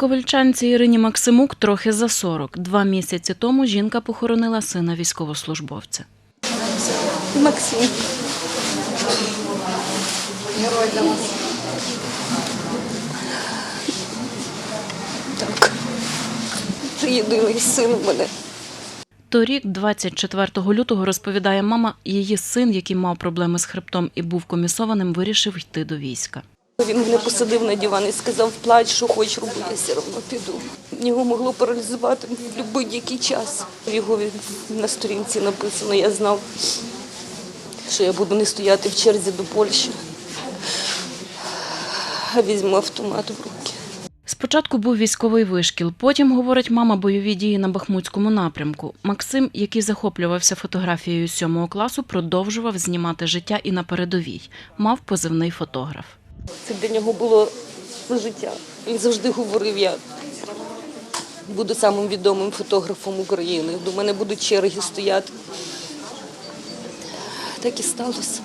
Ковальчанці Ірині Максимук трохи за 40. Два місяці тому жінка похоронила сина військовослужбовця. Максим. Так. Єдиний син у мене. Торік, 24 лютого, розповідає мама, її син, який мав проблеми з хребтом і був комісованим, вирішив йти до війська. Він мене посадив на диван і сказав, плач, що хочеш роби, я все одно піду. Його могло паралізувати в будь-який час. Його на сторінці написано, я знав, що я буду не стояти в черзі до Польщі, а візьму автомат в руки. Спочатку був військовий вишкіл, потім, говорить мама, бойові дії на Бахмутському напрямку. Максим, який захоплювався фотографією сьомого класу, продовжував знімати життя і на передовій. Мав позивний фотограф. Це для нього було все життя. Він завжди говорив, я буду самим відомим фотографом України. До мене будуть черги стояти. Так і сталося.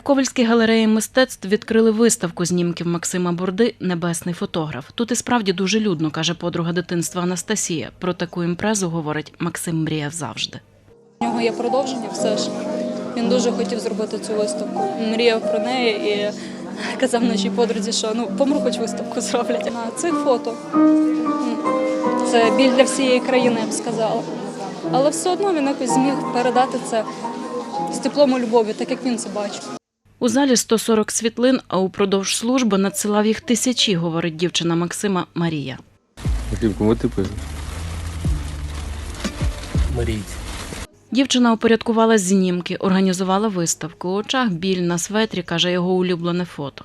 В Ковальській галереї мистецтв відкрили виставку знімків Максима Бурди Небесний фотограф. Тут і справді дуже людно, каже подруга дитинства Анастасія. Про таку імпрезу говорить Максим мріяв завжди. У нього є продовження все ж. Він дуже хотів зробити цю виставку. Мріяв про неї і казав нашій подрузі, що ну помру, хоч виставку зроблять. На цих фото це біль для всієї країни, я б сказала. Але все одно він якось зміг передати це з теплом і любов'ю, так як він це бачив. У залі 140 світлин, а упродовж служби надсилав їх тисячі, говорить дівчина Максима Марія. Максим, кому ти пишеш? Мрійці. Дівчина упорядкувала знімки, організувала виставку. У очах біль на светрі, каже його улюблене фото.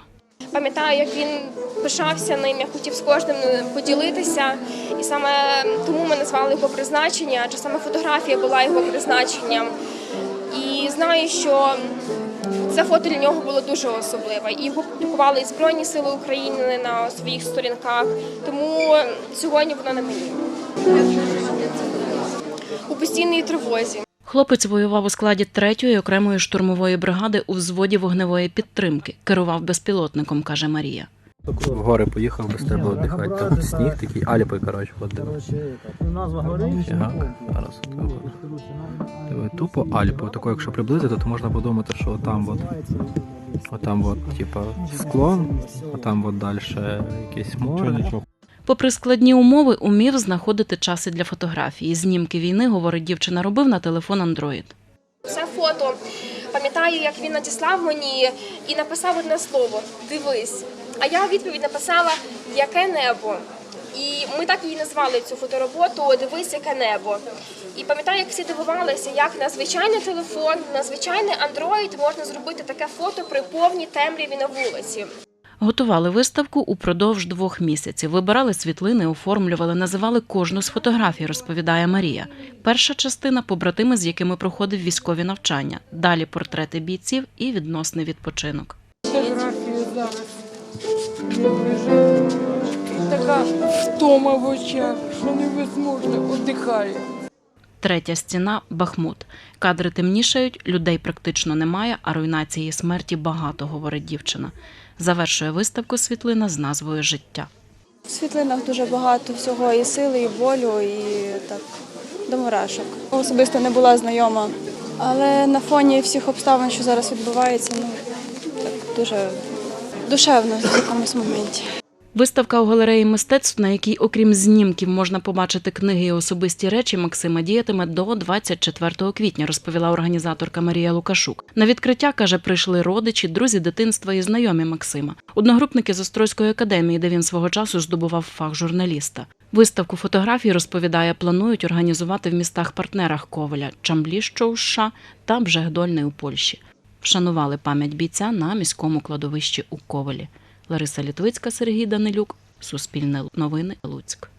Пам'ятаю, як він пишався ним, я хотів з кожним поділитися, і саме тому ми назвали його призначення, адже саме фотографія була його призначенням. І знаю, що це фото для нього було дуже особливе. І його публікували і Збройні Сили України на своїх сторінках. Тому сьогодні воно на мені. У постійній тривозі. Хлопець воював у складі 3-ї окремої штурмової бригади у взводі вогневої підтримки. Керував безпілотником, каже Марія. В гори поїхав без тебе віддихати. Там сніг такий, Альпи, коротше, ходив. Зараз так от. Диви, Тупо Альпи. Тако, якщо приблизити, то можна подумати, що там от, отам от, типа, склон, а там от далі якесь море. Попри складні умови, умів знаходити часи для фотографії. Знімки війни, говорить дівчина, робив на телефон Android. Це фото. Пам'ятаю, як він надіслав мені і написав одне слово Дивись. А я відповідь написала Яке небо. І ми так її назвали цю фотороботу Дивись, яке небо. І пам'ятаю, як всі дивувалися, як на звичайний телефон, на звичайний Android можна зробити таке фото при повній темряві на вулиці. Готували виставку упродовж двох місяців. Вибирали світлини, оформлювали, називали кожну з фотографій, розповідає Марія. Перша частина побратими, з якими проходив військові навчання. Далі портрети бійців і відносний відпочинок. фотографію зараз. Така втома в очах, що невозможно, одихаю. Третя стіна Бахмут. Кадри темнішають, людей практично немає, а руйнації смерті багато, говорить дівчина. Завершує виставку світлина з назвою Життя. В світлинах дуже багато всього і сили, і болю, і так до мурашок. Особисто не була знайома, але на фоні всіх обставин, що зараз відбувається, ну так дуже душевно в якомусь моменті. Виставка у галереї мистецтв, на якій, окрім знімків, можна побачити книги і особисті речі Максима діятиме до 24 квітня, розповіла організаторка Марія Лукашук. На відкриття каже, прийшли родичі, друзі дитинства і знайомі Максима, одногрупники з Острозької академії, де він свого часу здобував фах журналіста. Виставку фотографій розповідає, планують організувати в містах-партнерах Коваля Чамблі, що у США та Бжегдольний у Польщі. Вшанували пам'ять бійця на міському кладовищі у Ковалі. Лариса Літвицька, Сергій Данилюк, Суспільне новини, Луцьк.